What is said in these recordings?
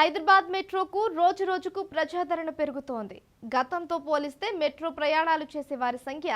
హైదరాబాద్ మెట్రోకు రోజు రోజుకు ప్రజాదరణ పెరుగుతోంది. గతంతో పోలిస్తే మెట్రో ప్రయాణాలు చేసే వారి సంఖ్య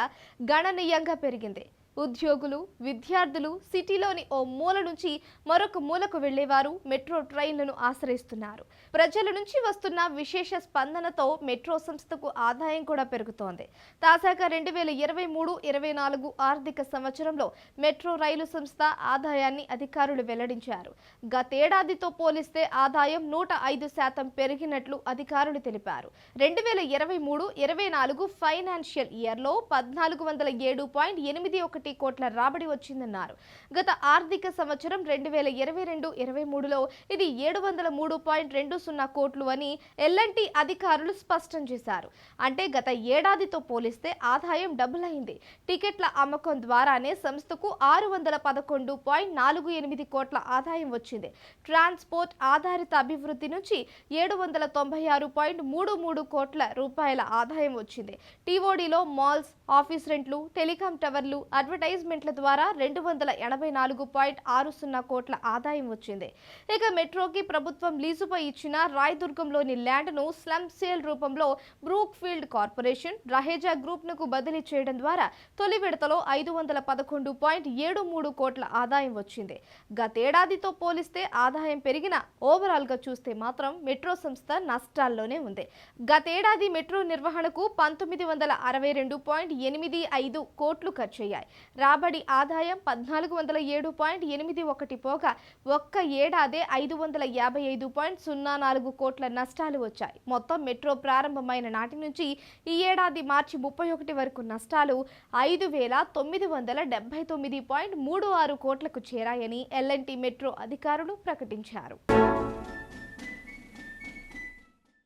గణనీయంగా పెరిగింది. ఉద్యోగులు విద్యార్థులు సిటీలోని ఓ మూల నుంచి మరొక మూలకు వెళ్ళేవారు మెట్రో ట్రైన్లను ఆశ్రయిస్తున్నారు. ప్రజల నుంచి వస్తున్న విశేష స్పందనతో మెట్రో సంస్థకు ఆదాయం కూడా పెరుగుతోంది. తాజాగా రెండు వేల ఇరవై మూడు ఇరవై నాలుగు ఆర్థిక సంవత్సరంలో మెట్రో రైలు సంస్థ ఆదాయాన్ని అధికారులు వెల్లడించారు. గతేడాదితో పోలిస్తే ఆదాయం నూట ఐదు శాతం పెరిగినట్లు అధికారులు తెలిపారు. రెండు వేల ఇరవై మూడు ఇరవై నాలుగు ఫైనాన్షియల్ ఇయర్లో పద్నాలుగు వందల ఏడు పాయింట్ ఎనిమిది ఒకటి కోట్ల రాబడి వచ్చిందన్నారు. గత ఆర్థిక సంవత్సరం రెండు వేల ఇరవై రెండు ఇరవై మూడులో ఇది ఏడు వందల మూడు పాయింట్ రెండు సున్నా కోట్లు అని ఎల్ఎన్టీ అధికారులు స్పష్టం చేశారు. అంటే గత ఏడాదితో పోలిస్తే ఆదాయం డబుల్ అయింది. టికెట్ల అమ్మకం ద్వారానే సంస్థకు ఆరు వందల పదకొండు పాయింట్ నాలుగు ఎనిమిది కోట్ల ఆదాయం వచ్చింది. ట్రాన్స్పోర్ట్ ఆధారిత అభివృద్ధి నుంచి ఏడు వందల తొంభై ఆరు పాయింట్ మూడు మూడు కోట్ల రూపాయల ఆదాయం వచ్చింది. టీఓడిలో మాల్స్ ఆఫీస్ రెంట్లు టెలికాం టవర్లు అడ్వర్టైజ్మెంట్ల ద్వారా రెండు వందల ఎనభై నాలుగు పాయింట్ ఆరు సున్నా కోట్ల ఆదాయం వచ్చింది. ఇక మెట్రోకి ప్రభుత్వం లీజుపై ఇచ్చిన రాయదుర్గంలోని ల్యాండ్ను స్లమ్ సేల్ రూపంలో బ్రూక్ ఫీల్డ్ కార్పొరేషన్ రహేజా గ్రూప్నకు బదిలీ చేయడం ద్వారా తొలి విడతలో ఐదు వందల పదకొండు పాయింట్ ఏడు మూడు కోట్ల ఆదాయం వచ్చింది. గతేడాదితో పోలిస్తే ఆదాయం పెరిగిన ఓవరాల్గా చూస్తే మాత్రం మెట్రో సంస్థ నష్టాల్లోనే ఉంది. గతేడాది మెట్రో నిర్వహణకు పంతొమ్మిది వందల అరవై రెండు పాయింట్ ఎనిమిది ఐదు కోట్లు ఖర్చయ్యాయి. రాబడి ఆదాయం పద్నాలుగు వందల ఏడు పాయింట్ ఎనిమిది ఒకటి పోగా ఒక్క ఏడాదే ఐదు వందల యాభై ఐదు పాయింట్ సున్నా నాలుగు కోట్ల నష్టాలు వచ్చాయి. మొత్తం మెట్రో ప్రారంభమైన నాటి నుంచి ఈ ఏడాది మార్చి ముప్పై ఒకటి వరకు నష్టాలు ఐదు వేల తొమ్మిది వందల డెబ్బై తొమ్మిది పాయింట్ మూడు ఆరు కోట్లకు చేరాయని ఎల్ఎన్టీ మెట్రో అధికారులు ప్రకటించారు.